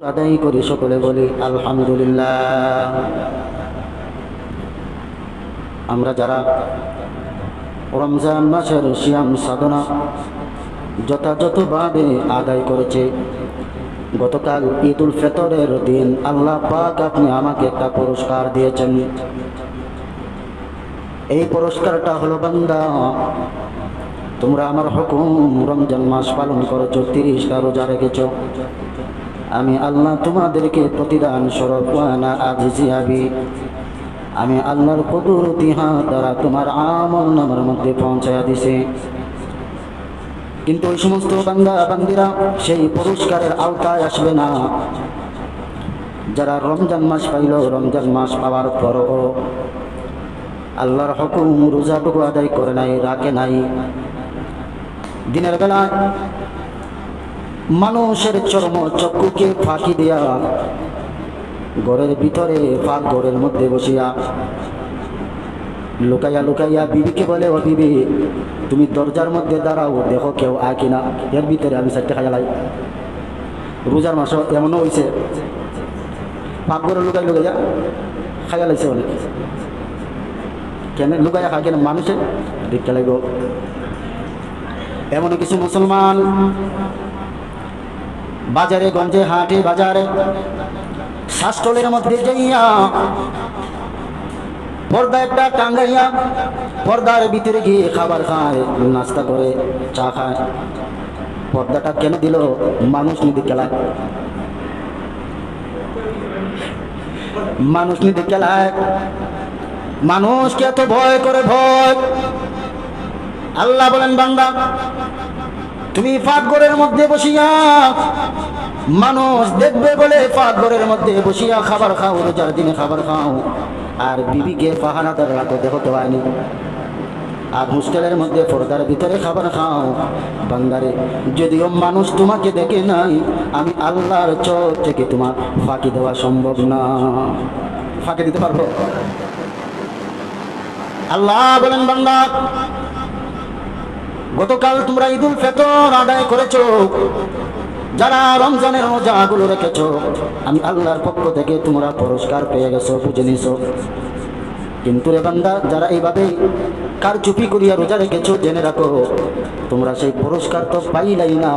আদায় করি সকলে বলি, আলহামদুলিল্লাহ। আমরা যারা রমজান মাসের শিয়াম সাধনা যথাযথভাবে আদায় করেছে, গতকাল ঈদ উল ফেতরের দিন আল্লাহ পাক আপনি আমাকে একটা পুরস্কার দিয়েছেন। এই পুরস্কারটা হলো, বান্দা, তোমরা আমার হুকুম রমজান মাস পালন করেছ, তিরিশটা রোজা রেখেছো। আমি আল্লাহ তোমাদেরকে প্রতিদান স্বরূপ, ওয়ানা আজিজিয়াবি আমি আল্লাহর কুদরতি হাত দ্বারা তোমার আমল নামের মধ্যে পৌঁছায়া দিছে। কিন্তু ওই সমস্ত বান্দা বান্দিরা সেই পুরস্কারের আওতায় আসবে না। যারা রমজান মাস পাইল, রমজান মাস পাওয়ার পরও আল্লাহর হুকুম, রোজাটুকু আদায় করে নাই, রাখে নাই। দিনের বেলায় মানুষের চর্ম চক্ষুকে ফাঁকি দেয়া। ঘরের ভিতরে ফাঁক ঘরের মধ্যে বসিয়া। লুকাইয়া লুকাইয়া বিবিকে বলে, ও বিবি, তুমি দরজার মধ্যে দাঁড়াও, দেখো কেউ আয় কিনা। এর ভিতরে আমি চারটে খাইয়া লাই। রোজার মাস এমনও হয়েছে পাক ঘরে লুকাই লুকাইয়া খাইয়া লাইছে অনেক। কেন লুকাইয়া খায় কেন মানুষে দেখতে লাগবে। এমন কিছু মুসলমান বাজারে, গঞ্জে, হাটে, বাজারে, শাস্তলের মধ্যে যাইয়া পর্দা একটা টাঙ্গাইয়া পর্দার ভিতরে গিয়ে খাবার খায়, নাস্তা করে, চা খায়। পর্দাটা কেন দিল? মানুষ নিতে খেলায়। মানুষ নিতে খেলায়। মানুষকে এত ভয় করে ভয়। আল্লাহ বলেন, বান্দা তুমি ফাঁকগড়ের মধ্যে বসিয়া মানুষ দেখবে বলে ফাঁকগড়ের মধ্যে বসিয়া খাবার খাও, রোজার দিনে খাবার খাও। আর বিবিকে পাহারাদার রাখো দেখো তো হয়নি আর হোস্টেলের মধ্যে পর্দার ভিতরে খাবার খাও। বান্দারে, যদিও মানুষ তোমাকে দেখে নাই, আমি আল্লাহর চোখ থেকে তোমার ফাঁকি দেওয়া সম্ভব না। ফাঁকি দিতে পারব? আল্লাহ বলেন বান্দা গতকাল তোমরা ঈদুল ফেতর আদায় করেছ। যারা রমজানের রোজাগুলো রেখেছো, আমি আল্লাহর পক্ষ থেকে তোমরা পুরস্কার পেয়ে গেছো, বুঝে নিছো কিন্তু রে বান্দা, যারা এইভাবে কার চুপি করিয়া রোজা রেখেছো, জেনে রাখো, তোমরা সেই পুরস্কার তো পাইলাই না।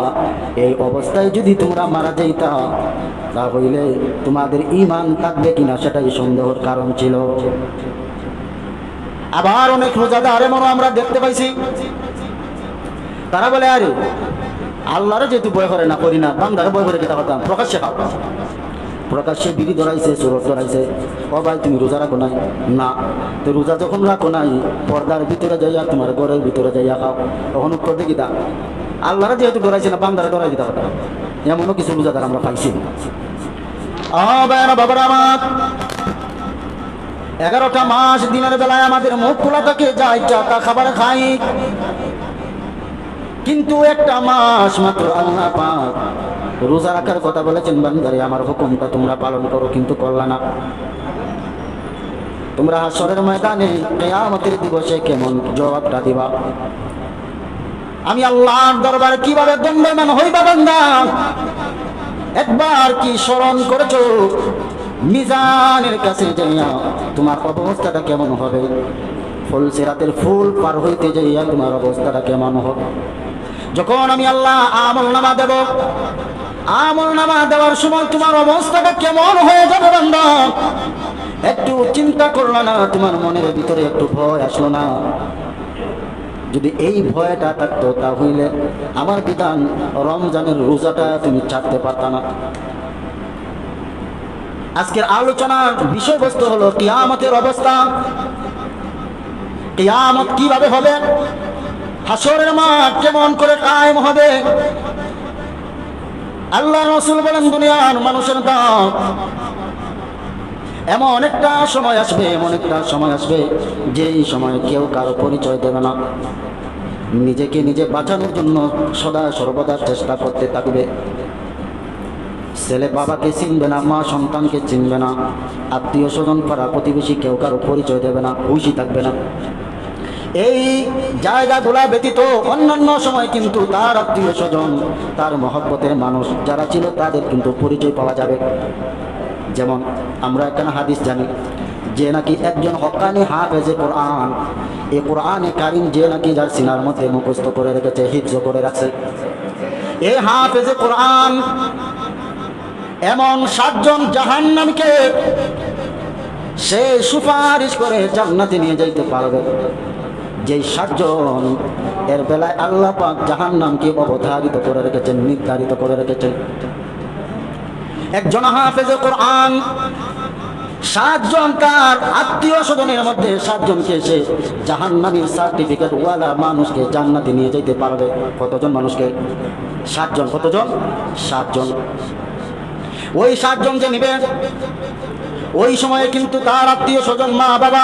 এই অবস্থায় যদি তোমরা মারা যাইতা তাহলে তোমাদের ইমান থাকবে কিনা সেটাই সন্দেহর কারণ ছিল। আবার অনেক রোজাদার এমনও আমরা দেখতে পাইছি। তারা বলে, আরে আল্লাহরে যেহেতু ভয় করে না, করি না বান্দারে বয় করে কেটা করতাম প্রকাশ্যে খাও। প্রকাশ্যে বিড়ি ধরাইছে, সুরত ধরাইছে। ও ভাই, তুমি রোজা রাখো নাই? না। তো রোজা যখন রাখো নাই, পর্দার ভিতরে যাইয়া, তোমার ঘরের ভিতরে যাইয়া খাও। তখন উত্তর দেখি দা আল্লাহরে যেহেতু ধরাইছে না বান্দারে ধরাই দিতে পারতাম এমনও কিছু রোজাদার আমরা পাইছি বাবার আমার, এগারোটা মাস দিনের বেলায় আমাদের মুখ খোলা থাকে যা যাই চাকা খাবার খাই। কিন্তু একটা মাস মাত্র আল্লাহ পাক রোজা রাখার কথা বলেছেন, বান্দারে, আমার হুকুমটা তোমরা পালন করো কিন্তু করলা না। তোমরা হাসরের ময়দানে কেয়ামতের দিবসে কেমন জবাবটা দিবা? আমি আল্লাহর দরবারে কীভাবে দণ্ডমান হইবা বান্দা? একবার কি স্মরণ করেছ? মিজানের কাছে যাইয়া তোমার অবস্থাটা কেমন হবে? ফুল সেরাতের ফুল পার হইতে যাইয়া তোমার অবস্থাটা কেমন হবে? যখন আমি আল্লাহ আমল নামা দেব আমল নামা দেওয়ার সময় তোমার অবস্থাটা কেমন হয়ে যাবে বান্দা? একটু চিন্তা করল না, তোমার মনের ভিতরে একটু ভয় আসলো না। যদি এই ভয়টা থাকতো তাহলে আমার বিধান, রমজানের রোজাটা তুমি ছাড়তে পারত না। আজকের আলোচনার বিষয়বস্তু হলো কিয়ামতের অবস্থা। কিয়ামত কীভাবে হবে? হাসরের মাঠ কেমন করে কায়েম হবে? আল্লাহ রসুল বলেন, দুনিয়ার মানুষের দাম এমন একটা সময় আসবে, এমন একটা সময় আসবে যেই সময় কেউ কারও পরিচয় দেবে না। নিজেকে নিজে বাঁচানোর জন্য সদা সর্বদা চেষ্টা করতে থাকবে। ছেলে বাবাকে চিনবে না, মা সন্তানকে চিনবে না, আত্মীয় স্বজন পাড়া প্রতিবেশী কেউ কারও পরিচয় দেবে না, খুশি থাকবে না। এই জায়গাগুলা ব্যতীত অন্যান্য সময় কিন্তু তার আত্মীয় স্বজন, তার মহব্বতের মানুষ যারা ছিল তাদের কিন্তু পরিচয় পাওয়া যাবে। যেমন আমরা এখানে হাদিস জানি, যে নাকি একজন হকানি হাফেজে কোরআন এই কোরআনে কারিম যে নাকি যার সিনার মধ্যে মুখস্থ করে রেখেছে, হিফজ করে রাখছে। এই হাফেজে কোরআন এমন সাতজন জাহান্নামকে সে সুপারিশ করে জান্নাতে নিয়ে যাইতে পারবে। যেই সাতজন, এর বেলায় আল্লাহ পাক জাহান্নামকে অবধারিত করে রেখেছেন, নির্ধারিত করে রেখেছেন। একজন হাফেজে কোরআন, সাতজন তার আত্মীয় স্বজনের মধ্যে সাতজনকে সে জাহান্নামীর সার্টিফিকেট ওয়ালা মানুষকে জান্নাতে নিয়ে যেতে পারবে। কতজন মানুষকে? সাতজন। কতজন? সাতজন। ওই সাতজন যে নিবে, ওই সময়ে কিন্তু তার আত্মীয় স্বজন মা বাবা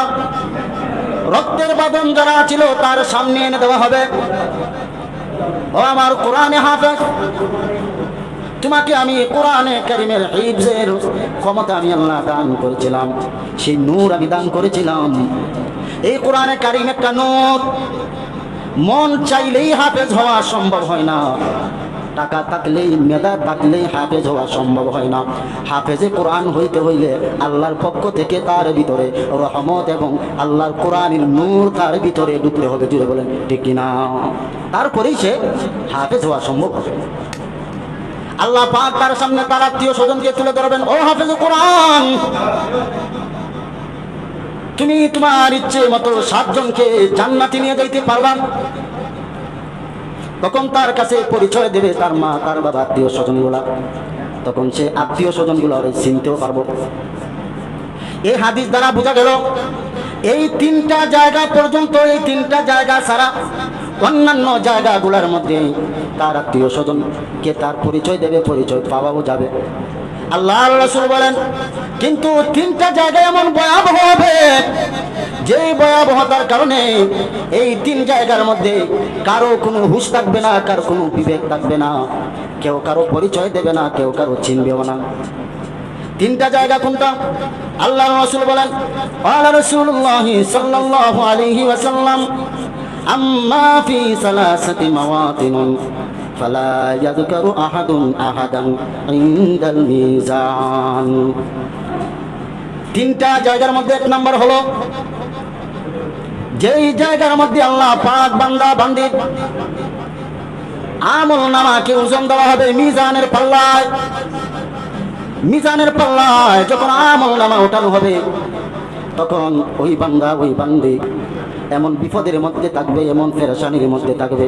রক্তের বাদন যারা ছিল তার সামনে এনে দেওয়া হবে। ও আমার কোরআনে হাফেজ, তোমাকে আমি কোরআনে কারিমের হিফজের ক্ষমতা আমি আল্লাহ দান করেছিলাম, সেই নূর আমি দান করেছিলাম। এই কোরআনে কারিম একটা নূর, মন চাইলেই হাফেজ হওয়া সম্ভব হয় না। টাকা থাকলেই মেধা থাকলেই হাফেজ হওয়া সম্ভব হয় না। হাফেজে কোরআন হইতে হইলে আল্লাহর পক্ষ থেকে তার ভিতরে রহমত এবং আল্লাহর কোরআনের নূর তার ভিতরে ঢুকতে হবে জুড়ে বলেন, ঠিক কিনা? তারপরেই সে হাফেজ হওয়া সম্ভব হবে। আল্লাহ পাক তার সামনে তার আত্মীয় স্বজনকে তুলে ধরবেন, ও হাফেজ কোরআন, তুমি তোমার ইচ্ছে মতো সাতজনকে জান্নাতি নিয়ে যাইতে পারবা? তখন তার কাছে পরিচয় দেবে তার মা, তার বাবা, আত্মীয় স্বজনগুলা। তখন সে আত্মীয় স্বজনগুলো চিনতেও পারব। এই হাদিস দ্বারা বোঝা গেল, এই তিনটা জায়গা পর্যন্ত, এই তিনটা জায়গা ছাড়া অন্যান্য জায়গাগুলোর মধ্যে তার আত্মীয় স্বজন কে তার পরিচয় দেবে, পরিচয় পাওয়াও যাবে। আল্লাহ রসুল বলেন, কিন্তু তিনটা জায়গা এমন ভয়াবহ হবে যে ভয়াবহতার কারণে এই তিন জায়গার মধ্যে কারও কোনো হুশ থাকবে না, কারও কোনো বিবেক থাকবে না, কেউ কারও পরিচয় দেবে না, কেউ কারও চিনবেও না। তিনটা জায়গা কোনটা? আল্লাহ রসুল বলেন আল্লাহ রসুল্লাহ সাল্লাল্লাহু আলাইহি ওয়াসাল্লাম, আম্মা ফি সালাসাতি মাওয়াতিন ফালা ইয়াযকারু আহাদুন আহাদান ইনদাল মিজান তিনটা জায়গার মধ্যে এক নাম্বার হলো, যেই জায়গার মধ্যে আল্লাহ পাক বান্দা, বান্দি, আমল নামাকে ওজন দেওয়া হবে মিজানের পাল্লায় মিজানের পাল্লায় যখন আমল নামা ওঠানো হবে, তখন ওই বান্দা, ওই বান্দি এমন বিপদের মধ্যে থাকবে, এমন ফেরেশানির মধ্যে থাকবে।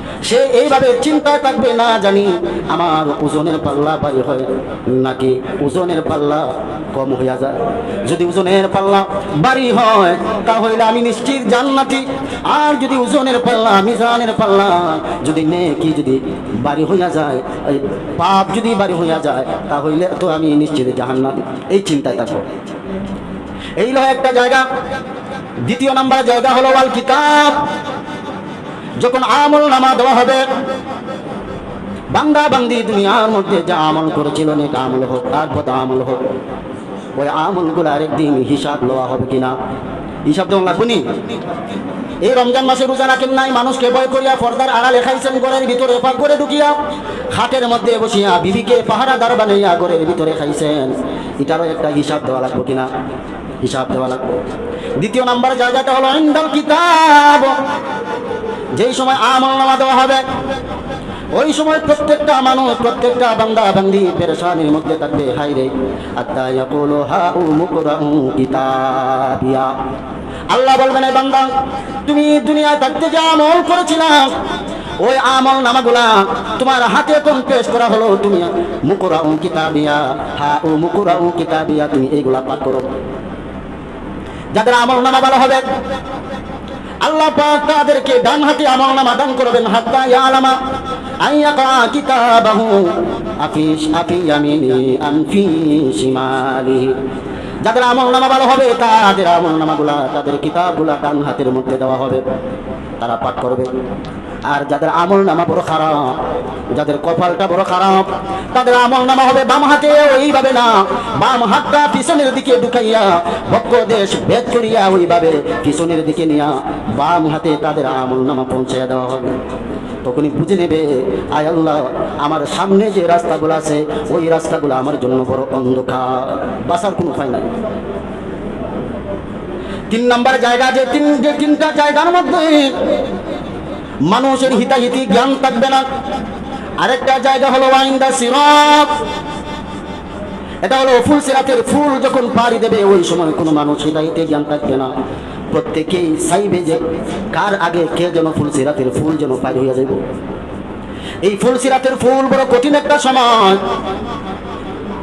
সে এইভাবে চিন্তায় থাকবে, না জানি আমার ওজনের পাল্লা বাড়ি হয় নাকি ওজনের পাল্লা কম হইয়া যায়। যদি ওজনের পাল্লা বাড়ি হয়, তাহলে আমি নিশ্চিত জান্নাতি। আর যদি ওজনের পাল্লা, মিজানের পাল্লা, যদি নেকি যদি বাড়ি হইয়া যায়, এই পাপ যদি বাড়ি হইয়া যায়, তাহলে তো আমি নিশ্চিত জাহান্নাতি। এই চিন্তায় থাকব। এই হলো একটা জায়গা। দ্বিতীয় নাম্বার জায়গা হলো আল কিতাব। যখন আমল নামা দেওয়া হবে, বান্দা বান্দি দুনিয়ার মধ্যে যা আমল করেছিল, নেক আমল হোক কত আমল হোক, ওই আমলগুলো আরেকদিন হিসাব লওয়া হবে কিনা? হিসাব দেওয়া লাগবে নি? এই রমজান মাসে রোজা রাখেন নাই, মানুষকে ভয় করিয়া পর্দার আড়ালে খাইছেন, ঘরের ভিতরে পাক করে ঢুকিয়া খাটের মধ্যে বসিয়া বিবিকে পাহারাদার বানাইয়া ঘরের ভিতরে খাইছেন। এটারও একটা হিসাব দেওয়া লাগবে কিনা? হিসাব দেওয়া লাগবে। দ্বিতীয় নাম্বার জায়গাটা হলো, ইন্দাল কিতাব। যেই সময় আমল নামা দেওয়া হবে, ওই সময় প্রত্যেকটা মানুষ, প্রত্যেকটা বান্দা, বান্দি পেরেশানির মধ্যে থাকবে। হাই রে আত্মা উ আল্লাহ বলবেন এই বান্দা, তুমি দুনিয়ায় থাকতে যে আমল করেছিলাম ওই আমল নামাগুলা তোমার হাতে কোন পেশ করা হলো? তুমি মুকুরাউ কিতাবিয়া হা ও উ মুকুরাউ কিতাবিয়া তুমি এইগুলা পাঠ করো। যাদের আমল নামা ভালো হবে আল্লাহ পাক তাদেরকে ডান হাতে আমল নামা দান করবেন। হাত্তা আইয়া আইয়াকা কিতাবাহু। Office আফি Yemeni আনফি শিমালি। যাদের আমল নামা ভালো হবে, তাদের আমল নামাগুলা তাদের কিতাবগুলা ডান হাতের মধ্যে দেওয়া হবে। তারা পাঠ করবে। আর যাদের আমল নামা বড় খারাপ, যাদের কপালটা বড় খারাপ, তাদের আমল নামা হবে বাম হাতে, ওইভাবে না। বাম হাতটা পিছনের দিকে ঢুকাইয়া, ভক্ত দেশ ভেদ করিয়া ওইভাবে পিছনের দিকে নিয়া বাম হাতে তাদের আমল নামা পৌঁছে দেওয়া হবে। তখনই বুঝে নেবে, আয় আল্লাহ, আমার সামনে যে রাস্তাগুলো আছে, ওই রাস্তাগুলো আমার জন্য বড় অন্ধকার। বাসার কোনো উপায় নাই। তিন নম্বর জায়গা যে তিন যে তিনটা জায়গার মধ্যে মানুষের হিতাহিতি জ্ঞান থাকবে না। আরেকটা জায়গা হলো ওয়াইন্দা সিরাত। এটা হলো ফুল সিরাতের ফুল যখন পাড়ি দেবে, ওই সময় কোনো মানুষ হিতাহিতি জ্ঞান থাকবে না। প্রত্যেকেই চাইবে যে কার আগে কে যেন ফুল সিরাতের ফুল যেন পার হইয়া যাইব। এই ফুল সিরাতের ফুল বড় কঠিন একটা সময়।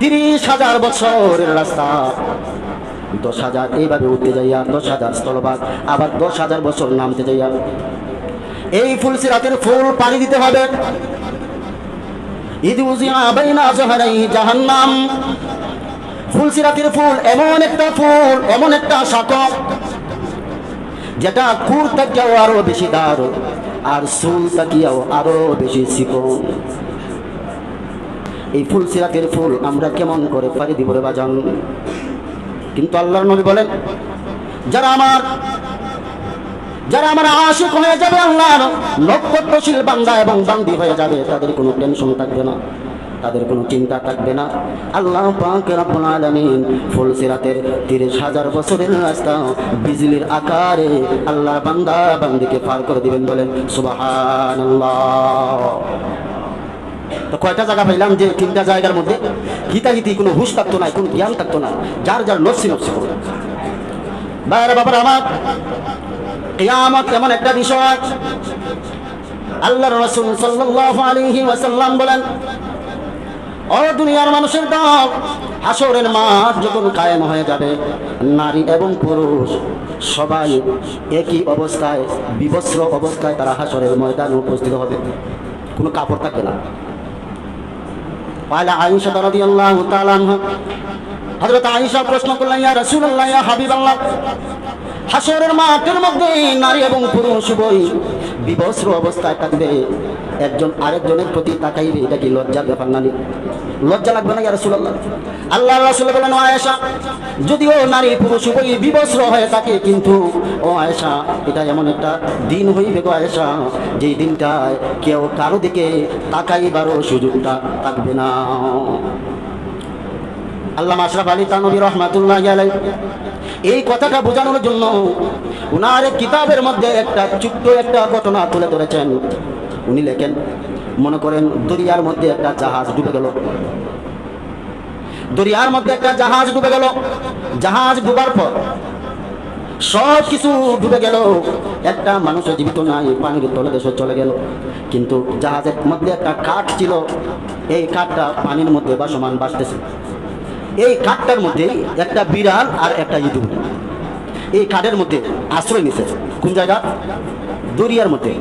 তিরিশ হাজার বছরের রাস্তা। দশ হাজার এইভাবে উঠতে যাইয়া, দশ হাজার স্থলভাগ। আবার দশ হাজার বছর নামতে যাইয়া। এই ফুল সিরাতের ফুল পানি দিতে হবে। জাহান্নাম। ফুল সিরাতের ফুল এমন একটা ফুল, এমন একটা শাকক যেটা কুর তাকিয়াও আরও বেশি দার, আর সুল তাকিয়াও আরও বেশি শিকন এই ফুল সিরাতের ফুল আমরা কেমন করে পারি দিব রে বাজান? কিন্তু আল্লাহর নবী বলেন, যারা আমার যারা আমার আশিক হয়ে যাবে আল্লাহর নক্ষত্রশীল বান্দা এবং বান্দি হয়ে যাবে, তাদের কোনো টেনশন থাকবে না, তাদের কোনো চিন্তা থাকবে না। আল্লাহ পাক রব্বুল আলামিন ফুল সিরাতের তিরিশ হাজার বছরের রাস্তা বিজলির আকারে আল্লাহ বান্দা বান্দিকে পার করে দিবেন বলেন সুবহানাল্লাহ। তো কয়টা জায়গা পাইলাম যে তিনটা জায়গার মধ্যে হিতাহিতি কোনো হুশ থাকতো না, কোনো জ্ঞান থাকতো না, যার যার নফসি নফসি করবে বাইরে বাবার, আমার কিয়ামত এমন একটা বিষয়। আল্লাহ রসুল সাল্লাল্লাহু আলাইহি ওয়াসাল্লাম বলেন, ও দুনিয়ার মানুষের দল হাসরের মাঠ যখন কায়েম হয়ে যাবে, নারী এবং পুরুষ সবাই একই অবস্থায়, বিবস্ত্র অবস্থায় তারা হাসরের ময়দানে উপস্থিত হবে। কোনো কাপড় থাকবে না। পায়লা আইসা রাদিয়াল্লাহু তাআলা আনহা হযরত আয়েশা প্রশ্ন করলেন, ইয়া রাসূলুল্লাহ, ইয়া হাবিবাল্লাহ হাসরের মাঠের মধ্যে নারী এবং পুরুষ উভয় বিবস্ত্র অবস্থায় থাকবে। একজন আরেকজনের প্রতি তাকাইবে, এটা কি লজ্জার ব্যাপার না লজ্জা লাগবে না রাসূলুল্লাহ? আল্লাহ রাসূল বলেন আয়েশা, যদিও নারী পুরুষ উভয় বিবস্ত্র হয়ে থাকে, কিন্তু, ও আয়েশা, এটা এমন একটা দিন হইবে গো আয়েশা, যেই দিনটায় কেউ কারও দিকে তাকাইবারও সুযোগটা থাকবে না। আল্লাহ আশরাফ আলী তানবী রহমাতুল্লাহ আলাই এই কথাটা বোঝানোর জন্য উনার কিতাবের মধ্যে একটা ছোট্ট একটা ঘটনা তুলে ধরেছেন। উনি লেখেন, মনে করেন দরিয়ার মধ্যে একটা জাহাজ ডুবে গেল। দরিয়ার মধ্যে একটা জাহাজ ডুবে গেল। জাহাজ ডুবার পর সব কিছু ডুবে গেল। একটা মানুষের জীবিত নাই, পানির তলে দেশে চলে গেল। কিন্তু জাহাজের মধ্যে একটা কাঠ ছিল। এই কাঠটা পানির মধ্যে বাসমান বাসতেছে এই কাঠটার মধ্যে একটা বিড়াল আর একটা ইঁদুর। এই কাঠের মধ্যে আশ্রয় নিছে। কোন জায়গা? দরিয়ার মধ্যে।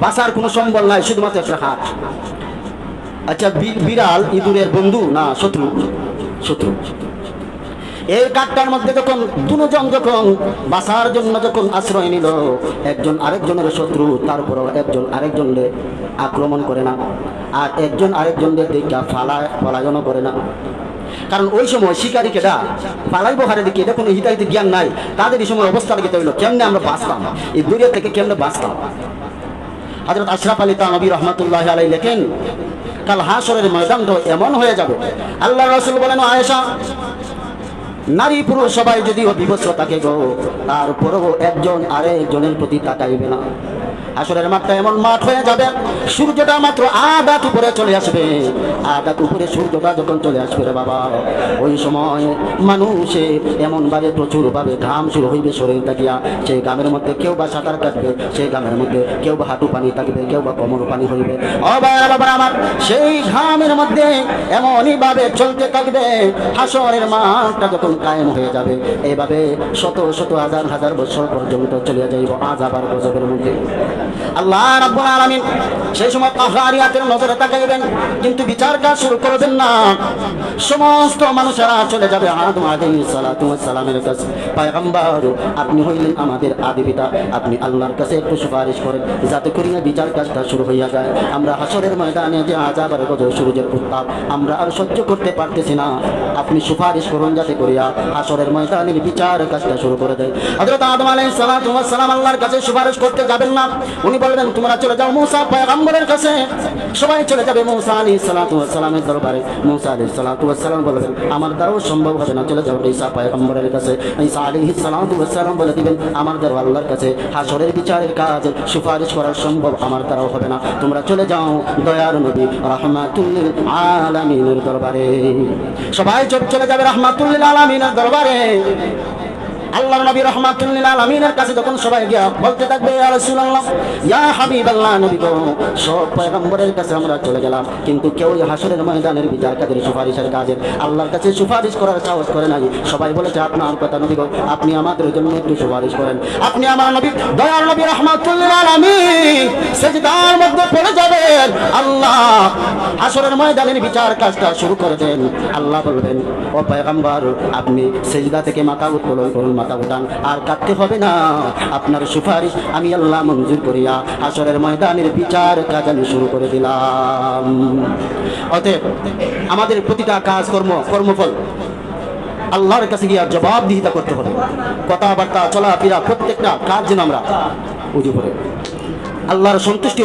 বাসার কোনো সম্বল নাই, শুধুমাত্র একটা হাট আচ্ছা বিড়াল, ইঁদুরের বন্ধু? না, শত্রু। শত্রু। এই কাঠটার মধ্যে যখন দুজন যখন বাসার জন্য যখন আশ্রয় নিল, একজন আরেকজনের শত্রু তারপরও একজন আরেকজনকে আক্রমণ করে না। আর একজন আরেকজনকে দেখা ফালায়, পলায়নও করে না। কারণ ওই সময় শিকারী কেটা পালাই বহারে দিকে এটা কোনো হিতাহিত জ্ঞান নাই। তাদের এই সময় অবস্থা লেগে হইল কেমনে আমরা বাঁচতাম? এই দূরের থেকে কেমনে বাঁচতাম? হজরত আশরাফ আলী তানবী রহমতুল্লাহ আলাই লেখেন, কাল হাসরের ময়দানটা এমন হয়ে যাবে। আল্লাহ রসুল বলেন, আয়েশা, নারী পুরুষ সবাই যদিও বিভস্র থাকে গো তারপরেও একজন আরেকজনের প্রতি তাকাইবে না। আসরের মাঠটা এমন মাঠ হয়ে যাবে, সূর্যটা মাত্র আদাত উপরে চলে আসবে। আদাত উপরে সূর্যটা যখন চলে আসবে রে বাবা, ওই সময় মানুষে এমন ভাবে প্রচুর ভাবে ঘাম শুরু হইবে শরীর থাকিয়া সেই ঘামের মধ্যে কেউ বা সাঁতার কাটবে, সেই ঘামের মধ্যে কেউ বা হাঁটু পানি থাকবে, কেউ বা কোমর পানি হইবে। বাবার আমার, সেই ঘামের মধ্যে এমনই ভাবে চলতে থাকবে, হাসরের মাঠটা যখন কায়েম হয়ে যাবে এইভাবে শত শত হাজার হাজার বছর পর্যন্ত চলে যাইব, আজ আবার গজবের মধ্যে। আল্লাহ রাব্বুল আলামিন সেই সময় কাহারিয়াতের নজরে তাকাইবেন, কিন্তু বিচার কাজ শুরু করবেন না। সমস্ত মানুষেরা চলে যাবে আদম আলাইহিস সালাতু ওয়াস সালামের কাছে। পয়গম্বর, আপনি হইলেন আমাদের আদি পিতা। আপনি আল্লাহর কাছে একটু সুপারিশ করেন, যাতে করিয়া বিচার কাজটা শুরু হইয়া যায়। আমরা হাসরের ময়দানে যে আজাবার গজর সূর্যের উত্তাপ, আমরা আর সহ্য করতে পারতেছি না। আপনি সুপারিশ করুন যাতে করিয়া হাসরের ময়দানের বিচার কাজটা শুরু করে দেয়। হযরত আদম আলাইহিস সালাতু ওয়াস সালাম আল্লাহর কাছে সুপারিশ করতে যাবেন না। উনি বলবেন তোমরা চলে যাও মুসা পয়গম্বরের কাছে। সবাই চলে যাবে মুসা আলাইহিস সালাতু ওয়াস সালামের দরবারে। মুসা আলাইহিস সালাতু ওয়াস সালাম বলবেন আমার দ্বারাও সম্ভব হবে না, চলে যাও ঈসা পয়গম্বরের কাছে। ঈসা ওয়াস সালাম বলে দিবেন, আমার দ্বারা আল্লাহর কাছে হাসরের বিচারের কাজ, সুপারিশ করা সম্ভব, আমার দ্বারাও হবে না। তোমরা চলে যাও দয়ার নবী রাহমাতুল আলামিনের দরবারে। সবাই চলে চলে যাবে রাহমাতুল আলামিনের দরবারে। আল্লাহর নবী রহমাতুল্লিল আলামিনের কাছে যখন সবাই গিয়া বলতে থাকবে, ইয়া রাসূলুল্লাহ, ইয়া হাবিবাল্লাহ নবী গো, সব পয়গম্বরের কাছে আমরা চলে গেলাম। কিন্তু কেউ হাসরের ময়দানের বিচার কাজের সুপারিশের কাজে আল্লাহর কাছে সুপারিশ করার সাহস করে নাই। সবাই বলেছে, আপনার কথা নবী গো, আপনি আমাদের জন্য একটু সুপারিশ করেন। আপনি আমার নবী, দয়ার নবী রহমাতুল্লিল আলামিন, সেজদার মধ্যে পড়ে যাবেন আল্লাহ, হাসরের ময়দানের বিচার কাজটা শুরু করে দেন। আল্লাহ বলবেন, ও পয়গম্বর, আপনি সেজদা থেকে মাথা উত্তোলন করুন, মাথা উঠান, আর কাটতে হবে না। আপনার সুপারিশ আমি আল্লাহ মঞ্জুর করিয়া হাসরের ময়দানের বিচার কাজ আমি শুরু করে দিলাম। অতএব, আমাদের প্রতিটা কাজ কর্ম, কর্মফল আল্লাহর কাছে গিয়া জবাবদিহিতা করতে হবে। কথাবার্তা, চলাফেরা, প্রত্যেকটা কাজ যেন আমরা উজু করে। আল্লাহর সন্তুষ্টি